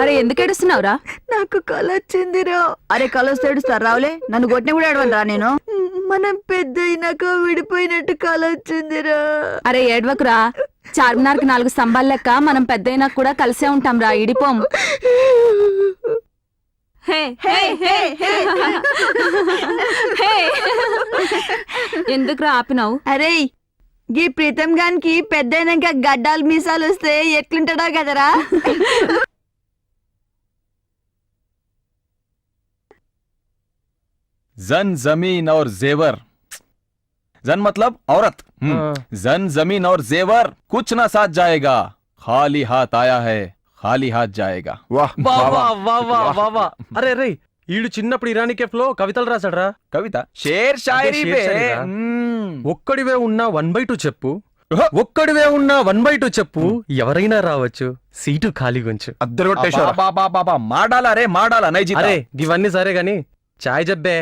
అరే ఎందుకు ఏడుస్తున్నావురా? నాకు కళ వచ్చిందిరా. అరే కలొస్తే ఏడుస్తారు రావులే? నన్ను కొట్టిన కూడా ఏడవను రా నేను? మనం పెద్ద అయినాక విడిపోయినట్టు కళ వచ్చిందిరా. అరే ఏడవకురా. చార్మినార్కి నాలుగు స్తంభాల లెక్క మనం పెద్దయినా కూడా కలిసే ఉంటాం రా ఇడిపోం. ఎందుకురా ఆపినావు? అరే గీ ప్రీతం గానికి పెద్ద అయినాక గడ్డాలు మీసాలు వస్తే ఎట్లుంటాడో కదరా? जन जमीन और जेवर जन मतलब औरत हम्म, हाँ। जन जमीन और जेवर कुछ ना साथ जाएगा खाली हाथ आया है खाली हाथ जाएगा వాహ్ వా వా బావా. వా వా వా వా అరే రే ఈడు చిన్నప్పుడు ఇరానీ కేఫ్ లో కవితలు రాశాడరా కవిత షేర్ షాయరీ షేర్ పే షాయరీరా? మ్మ్. ఒక్కడివే ఉన్నా వన్ బై టూ చెప్పు ఓహో. ఒక్కడివే ఉన్నా వన్ బై టూ చెప్పు ఎవరైనా రావచ్చు సీటు ఖాళీ గుంచు అద్దరు కొట్టేశారా అబ్బా, అబ్బా, అబ్బా, అబ్బా, మాడాలా రే మాడాలా నై జీతా. అరే ఇవన్నీ సరే గాని చాయ్ జబ్బే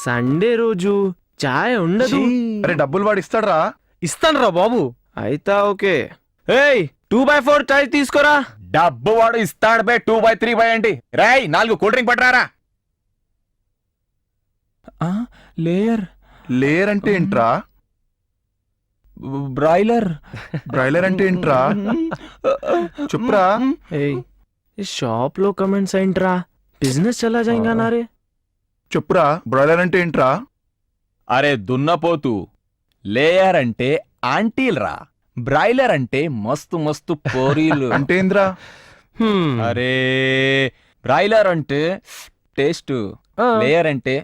సండే రోజు చాయ్ ఉండదు. అరే డబ్బులు వాడు ఇస్తాడరా. ఇస్తాను బాబు. అయితే ఓకే. ఏయ్ టూ బై ఫోర్ చాయ్ తీసుకోరా. డబ్బు వాడు ఇస్తాడు బే టూ బై త్రీ బై ఏంటి? రాయ్ నాలుగు కూల్ డ్రింక్ పట్టరారా. లేయర్. లేయర్ అంటే ఏంట్రా? బ్రాయిలర్. బ్రాయిలర్ అంటే ఏంట్రా? చెప్పురా. ఈ షాప్లో కమెంట్స్ ఏంట్రా? బిజినెస్ చలా జాయింగా నా రే చెప్పురా బ్రాయిలర్ అంటే ఏంట్రా? అరే దున్నపోతు లేయర్ అంటే ఆంటీల్ రా బ్రాయిలర్ అంటే మస్తు మస్తు పోరీలు. అంటే ఏంద్రా హ్మ్. అరే బ్రాయిలర్ అంటే టేస్ట్. లేయర్ అంటే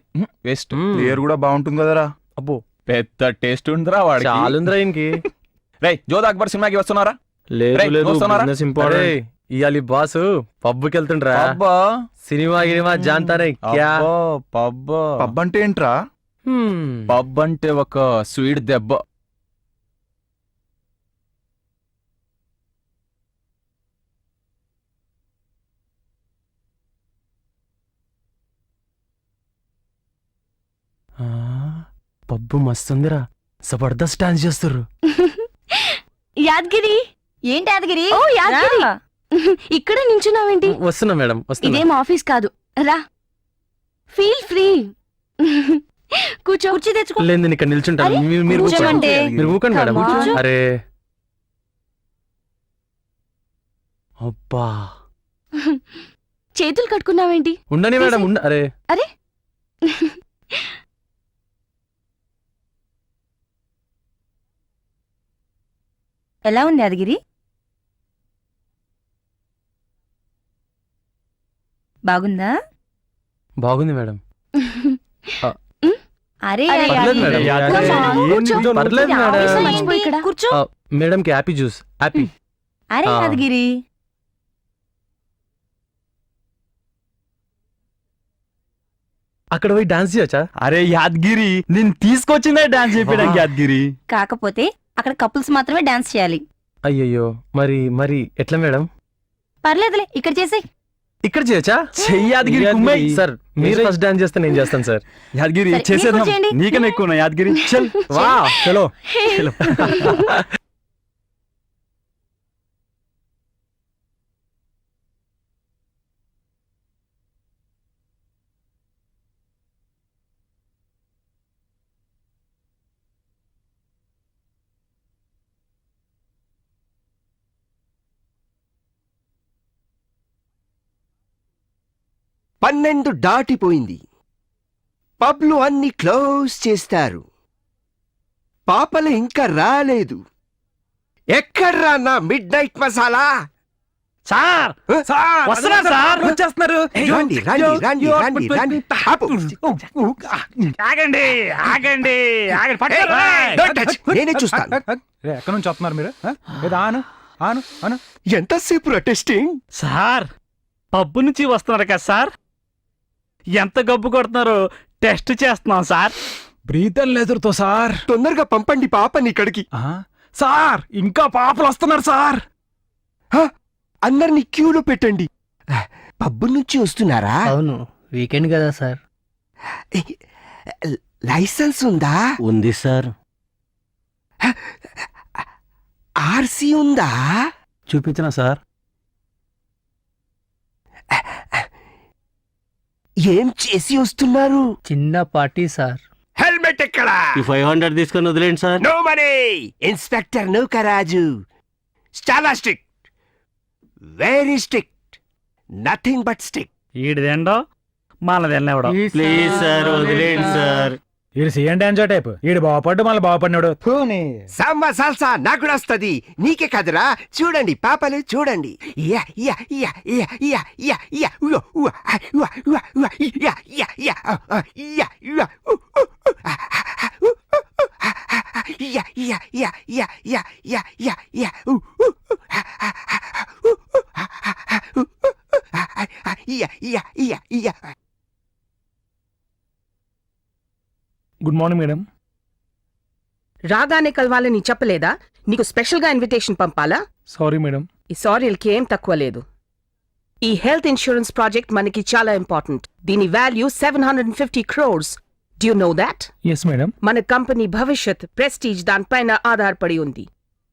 వెస్ట్. లేయర్ కూడా బాగుంటుంది కదరా. అబ్బో. పెద్ద టేస్ట్ ఉందిరా వాడికి. చాలుందిరా ఇంకి రై జోధా అక్బర్ సినిమాకి వస్తున్నారా? లేదు లేదు? బిజినెస్ ఇంపార్టెంట్ ఇయాలి బాసు పబ్బుకి వెళ్తుండ్రా అబ్బా సినిమా గినిమా జాంతానే క్యా? అబ్బా, పబ్ పబ్ అంటే ఏంట్రా? హ్మ్. పబ్ అంటే ఒక స్వీట్ దెబ్బ. ఆ, పబ్బు మస్తుందిరా. జబర్దస్త్ డాన్స్ చేస్తుర్రు. యాదగిరి? ఏంటి యాదగిరి? ఓ యాదగిరి. ఇక్కడ నించున్నావేంటి? వస్తున్నా మేడం వస్తున్నా. ఇదేం ఆఫీస్ కాదు. రా. ఫీల్ ఫ్రీ కూర్చో. కుర్చీ తెచ్చుకో. లేదు నేను ఇక్కడ నిల్చుంటాను. అరే, మీరు- మీరు కూర్చోండి. కూర్చోమంటే. మీరు ఊకండి మేడం. అరే. అబ్బా. చేతులు కట్టుకున్నావేంటి? ఉండని మేడం ఉండ అరే. అరే. ఎలా ఉంది యాదగిరి బాగుందా? బాగుంది మేడం. అరే అరే, పర్లేదు మేడం. ఏం కూర్చో. పర్లేదు మేడం. మర్చిపో ఇక్కడ. కూర్చో ఆ, మేడంకి హ్యాపీ జ్యూస్. హ్యాపీ అరే ఆ. అక్కడ పోయి డాన్స్ చేయొచ్చా? అరే యాద్గిరి నేను తీసుకొచ్చిందే డాన్స్ చెప్పడానికి వా. యాద్గిరి. కాకపోతే అక్కడ కపుల్స్ మాత్రమే డాన్స్ చేయాలి. అయ్యయ్యో మరి మరి ఎట్లా మేడం? పర్లేదులే ఇక్కడ చేసే ఇక్కడ చేయొచ్చా? యాద్గిరి కుమ్మేయ్. సార్ మీరు ఫస్ట్ డాన్స్ చేస్తే నేను చేస్తాను సార్. యాద్గిరి చేయండి. నీకన్నా ఎక్కువ యాద్గిరి. చల్. వా చలో. చలో. పన్నెండు దాటిపోయింది. పబ్లు అన్ని క్లోజ్ చేస్తారు. పాపలు ఇంకా రాలేదు. ఎక్కడ్రా నా midnight masala? Sir sir వస్తున్నారు సార్, వచ్చేస్తున్నారు రండి రండి రండి రండి రండి. ఆపు. ఆగండి ఆగండి ఆగండి Don't touch. నేనే చూస్తాను. ఎక్కడి నుంచి వస్తున్నారు మీరు? ఆ? ఏదో ఆను ఆను ఆను. ఎంతసేపు టెస్టింగ్? సార్ పబ్బు నుంచి వస్తున్నారు కదా సార్. ఎంత గబ్బు కొడుతున్నారో టెస్ట్ చేస్తున్నాం సార్. బ్రీతన్ లేదురుతో సార్. తొందరగా పంపండి పాపని ఇక్కడికి. ఆ? సార్ ఇంకా పాపలు వస్తున్నారు సార్. అందరినీ క్యూలో పెట్టండి. పబ్బు నుంచి వస్తున్నారా? అవును వీకెండ్ కదా సార్. లైసెన్స్ ఉందా? ఉంది సార్. ఆర్సీ ఉందా? చూపించిన సార్. ఏం చేసి వస్తున్నారు? చిన్న పార్టీ సార్. హెల్మెట్ ఎక్కడా? ఈ ఫైవ్ హండ్రెడ్ తీసుకొని వదిలేండి sir. No money! Inspector Nookaraju. చాలా strict. Very strict. Nothing but strict. ఈడిదేండో మనది వెళ్ళినవడం ప్లీజ్ సార్ వదిలేండి సార్. ఈడు సీఎం డాన్స్ టైప్ ఈడు బాగుపడ్డు మళ్ళీ బాగుపడినాడు థూని సాంబా సాల్సా నాకు కూడా వస్తుంది నీకే కదరా చూడండి పాపలు చూడండి యా యా యా యా యా యా యా ఉవ్వ, ఉవ్వ, ఆ, ఉవ్వ, ఉవ్వ, ఉవ్వ, యా యా యా ఆ, ఆ, యా ఉవ్వ, ఉ, ఉ, ఉ, ఆ, ఆ, ఆ, ఉ, ఉ, ఉ, ఆ, ఆ, ఆ, యా యా యా యా యా యా యా యా ఉ, ఉ, ఉ, ఆ, ఆ, ఆ, ఉ, ఉ, ఆ, ఆ, ఆ, ఉ, ఉ, ఉ, ఆ, ఆ, ఆ, యా యా యా యా గుడ్ మార్నింగ్ మేడం రాగానే కలవాలని చెప్పలేదా? నీకు స్పెషల్గా ఇన్విటేషన్ పంపాలా? సారీ మేడం ఈ సారీలకి ఏం తక్కువ లేదు. ఈ హెల్త్ ఇన్సూరెన్స్ ప్రాజెక్ట్ మనకి చాలా ఇంపార్టెంట్. దీని value seven hundred fifty crores. Do you know that yes madam మన కంపెనీ భవిష్యత్ ప్రెస్టీజ్ దానిపైన ఆధారపడి ఉంది.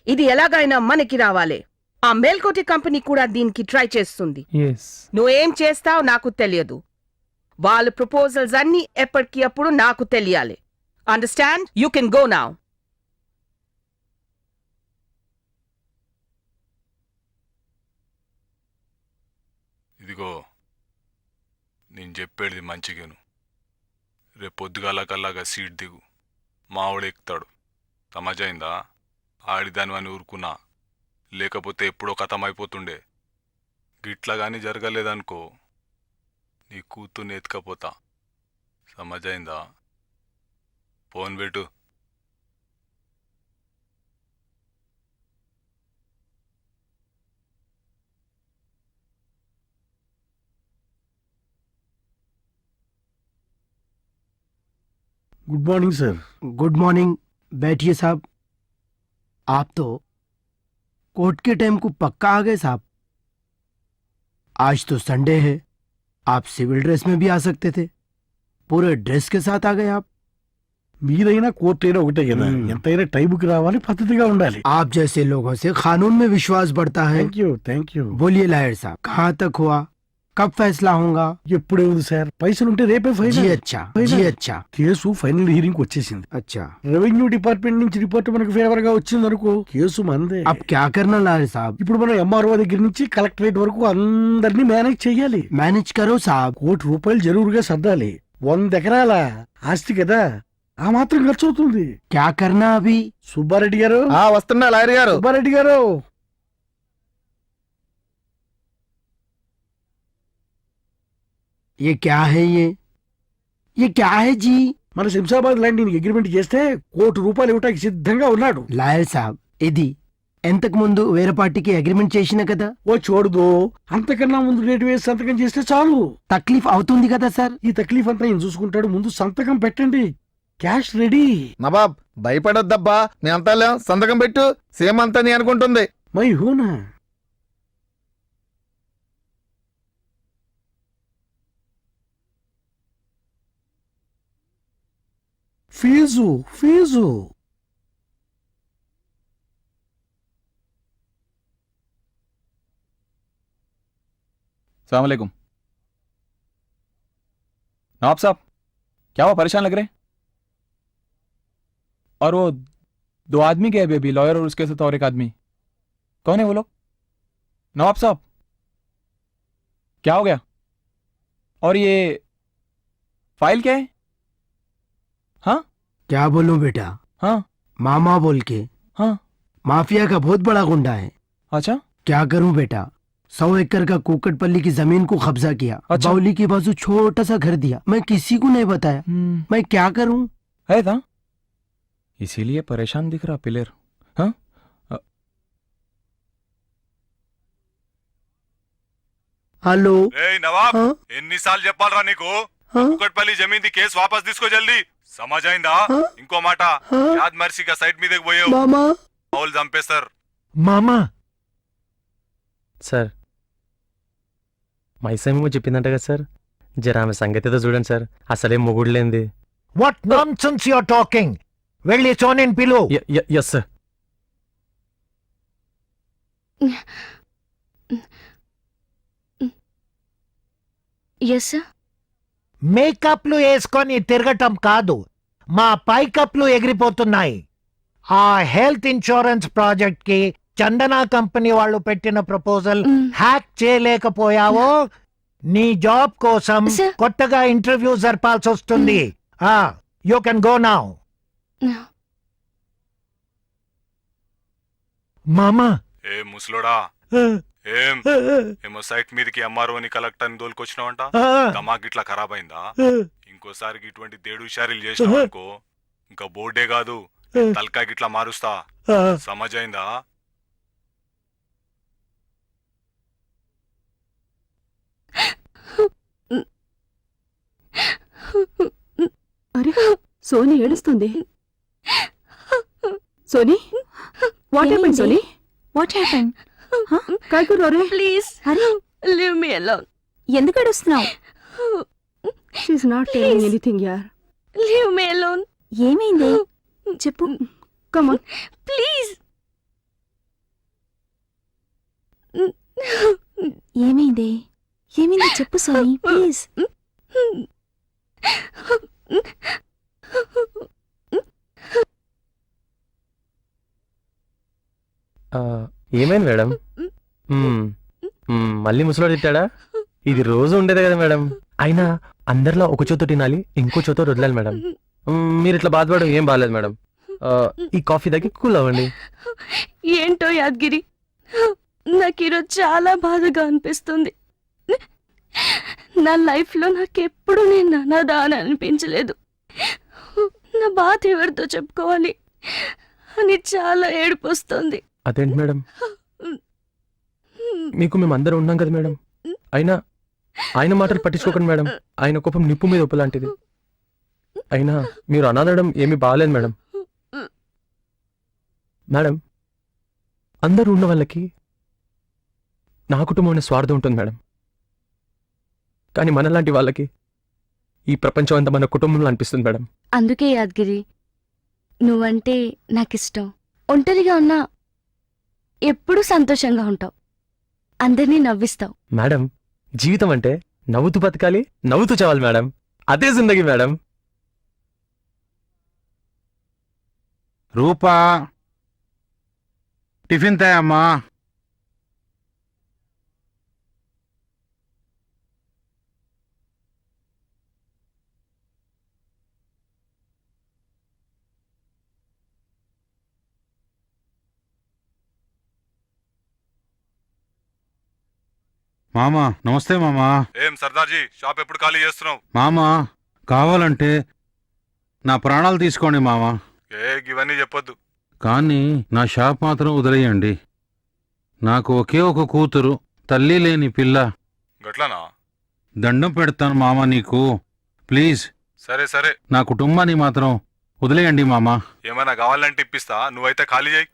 ఇది ఎలాగైనా మనకి రావాలి. ఆ మేల్కోటి కంపెనీ కూడా దీనికి ట్రై చేస్తుంది. ఎస్ నువ్వేం చేస్తావు నాకు తెలియదు. వాళ్ళ ప్రపోజల్స్ అన్ని ఎప్పటికీ అప్పుడు నాకు తెలియాలి. Understand you can go now ఇదిగో నేను చెప్పేది మంచిగాను. రేపు పొద్దుగాల కల్లాగా సీట్ దిగు. మావాడు ఎక్కుతాడు. సమాజైందా? ఆడిదాని అని ఊరుకున్నా. లేకపోతే ఎప్పుడో కథమైపోతుండే. గిట్లా కానీ జరగలేదనుకో నీ కూతుర్ని ఎత్తుకపోతా సమాజైందా ఫోన్ పెట్టు good morning sir good morning बैठिए साहब आप तो कोर्ट के टाइम को पक्का आ गए साहब आज तो संडे है आप सिविल ड्रेस में भी आ सकते थे पूरे ड्रेस के साथ आ गए आप మీదైనా కోర్టు అయినా ఒకటే కదా Hmm. ఎంతైనా టైంకి రావాలి పద్ధతిగా ఉండాలి आप जैसे लोगों से कानून में विश्वास बढ़ता है థ్యాంక్ యూ థ్యాంక్ యూ बोलिए लायर साहब कहाँ तक हुआ కబ్ ఫైసలా హోంగా ఎప్పుడు సార్? పైసలు ఉంటే రేపే ఫైనల్. అచ్చా కేసు ఫైనల్ హీరింగ్ వచ్చేసింది. అచ్చా. రెవెన్యూ డిపార్ట్మెంట్ నుంచి రిపోర్ట్ మనకు ఫేవర్గా వచ్చింది అనుకో కేసు మందే. అప్ క్యా కర్నా సాబ్. ఇప్పుడు మనం ఎంఆర్ఓ దగ్గర నుంచి కలెక్టరేట్ వరకు అందరినీ మేనేజ్ చేయాలి మేనేజ్ కరో సాబ్. కోటి రూపాయలు జరూరుగా సర్దాలి. వంద ఎకరాల ఆస్తి కదా? ఆ మాత్రం ఖర్చు అవుతుంది క్యా కర్నా అవి సుబ్బారెడ్డి గారు? వస్తున్నా లాయర్ గారు. సుబ్బారెడ్డి గారు ये क्या है ये ये क्या है जी మన శంషాబాద్ ల్యాండ్ దీనికి అగ్రిమెంట్ చేస్తే కోటి రూపాయలు ఇవ్వటానికి సిద్ధంగా ఉన్నాడు లాయర్ సాబ్ ఇది ఎంతకు ముందు వేరే పార్టీకి అగ్రిమెంట్ చేసిన కదా ఓ చూడదు అంతకన్నా ముందు రేటు వేసి సంతకం చేస్తే చాలు తక్లీఫ్ అవుతుంది కదా సార్ ఈ తక్లీఫ్ అంతా ఈయన చూసుకుంటాడు ముందు సంతకం పెట్టండి క్యాష్ రెడీ నవాబ్ భయపడొద్దబ్బా మేమంతా లేం సంతకం పెట్టు సేమ్ అంతా నీ అనుకుంటుంది మై హూనా Fizu, Fizu. सलामकुम नवाब साहब क्या हुआ परेशान लग रहे हैं और वो दो आदमी गए अभी अभी लॉयर और उसके साथ और एक आदमी कौन है वो लोग नवाब साहब क्या हो गया और ये फ़ाइल क्या है क्या बोलूं बेटा हाँ मामा बोल के हाँ माफिया का बहुत बड़ा गुंडा है अच्छा क्या करूं बेटा सौ एकड़ का कुकटपल्ली की जमीन को कब्जा किया अच्छा। बाउली के बाजू छोटा सा घर दिया मैं किसी को नहीं बताया हम्म, मैं क्या करूं है था इसीलिए परेशान दिख रहा पिलर हाँ अ- हेलो ఏయ్ నవాబ్ हाँ ఎన్నిసార్లు చెప్పాలరా నీకు हाँ కుకట్పల్లి జమీంది కేసు వాపస్ తీసుకో జల్దీ సమాజైందా ఇంకో మాట యాద్ మర్సిగా సైడ్ మీదకి పోయావు. మామా? చంపే సార్ మామా? సార్ మైసమేమో చెప్పిందంట కదా సార్. జర ఆమె సంగతి చూడండి సార్. అసలే మొగుడులేంది. What nonsense you are talking వెళ్ళి చాని పిలో. ఎస్ సార్ ఎస్ సార్ మేకప్లు వేసుకొని తిరగటం కాదు మా పైకప్లు ఎగిరిపోతున్నాయి. ఆ హెల్త్ ఇన్సూరెన్స్ ప్రాజెక్ట్కి చందన కంపెనీ వాళ్ళు పెట్టిన ప్రపోజల్ హ్యాక్ చేయలేకపోయావో నీ జాబ్ కోసం. కొత్తగా ఇంటర్వ్యూ జరపాల్సి వస్తుంది. You can go now. మామా. ఏ ముసలోడా? ఏం? ఏమో సైట్ మీదకి ఎంఆర్ఓని కలెక్టర్ని దోలుకొచ్చినావంట? దమాక్ ఇట్లా ఖరాబ్ అయిందా ఇంకోసారికి ఇటువంటి దేడు షారీలు చేసినావు అనుకో ఇంకా బోర్డే కాదు తలకాయకి ఇట్లా మారుస్తా. సమజ్ అయిందా అరే సోని ఏడుస్తుంది. Soni what happen Soni? What happen కాయకూర please. అరే లివ్ మీ అలోన్. ఎందుకు ఏడుస్తున్నావు షీఈ్ నాట్ టెలింగ్ ఎనీథింగ్ యార్ లివ్ మీ అలోన్. ఏమైంది? చెప్పు. Come on please. ఏమైంది? ఏమైంది? చెప్పు సోని ప్లీజ్. ఏమైంది మేడం? మళ్ళీ ముసలో తిట్టాడా? ఇది రోజు ఉండేదే కదా మేడం. అయినా అందరిలో ఒక చేతో తినాలి ఇంకో చేతో వదిలాలి మేడం. మీరు ఇట్లా బాధపడడం ఏం బాగాలేదు మేడం. ఈ కాఫీ దగ్గర కూల్ అవ్వండి. ఏంటో యాద్గిరి? నాకు ఈరోజు చాలా బాధగా అనిపిస్తుంది. నా లైఫ్లో నాకెప్పుడు నేను అనాథా అని అనిపించలేదు. నా బాధ ఎవరితో చెప్పుకోవాలి? అని చాలా ఏడుపు వస్తుంది. అదేంటి మేడం? మీకు మేము అందరం ఉన్నాం కదా మేడం. అయినా ఆయన మాటలు పట్టించుకోకండి మేడం. ఆయన కోపం నిప్పు మీద ఉప్పు లాంటిది అయినా మీరు అనాదడం ఏమీ బాగాలేదు మేడం. మేడం అందరూ ఉన్న వాళ్ళకి నా కుటుంబం అనే స్వార్థం ఉంటుంది మేడం. కానీ మనలాంటి వాళ్ళకి ఈ ప్రపంచం అంతా మన కుటుంబంలో అనిపిస్తుంది మేడం. అందుకే యాద్గిరి నువ్వంటే నాకిష్టం. ఒంటరిగా ఉన్నా ఎప్పుడూ సంతోషంగా ఉంటావు. అందరినీ నవ్విస్తావు. మేడం జీవితం అంటే నవ్వుతూ బతకాలి నవ్వుతూ చావాలి మేడం. అదే జిందగీ మేడం. రూపా టిఫిన్ తేయమ్మా మామా నమస్తే మామా. ఏం సర్దార్జీ షాప్ ఎప్పుడు ఖాళీ చేస్తున్నావు? మామా కావాలంటే నా ప్రాణాలు తీసుకోండి మామా. ఏ ఇవన్నీ చెప్పొద్దు. కానీ నా షాప్ మాత్రం వదిలేయండి. నాకు ఒకే ఒక కూతురు తల్లి లేని పిల్ల. గట్లనా? దండం పెడతాను మామా నీకు. ప్లీజ్. సరే సరే. నా కుటుంబాన్ని మాత్రం వదిలేయండి మామా. ఏమైనా కావాలంటే ఇప్పిస్తా నువ్వైతే ఖాళీ చేయి.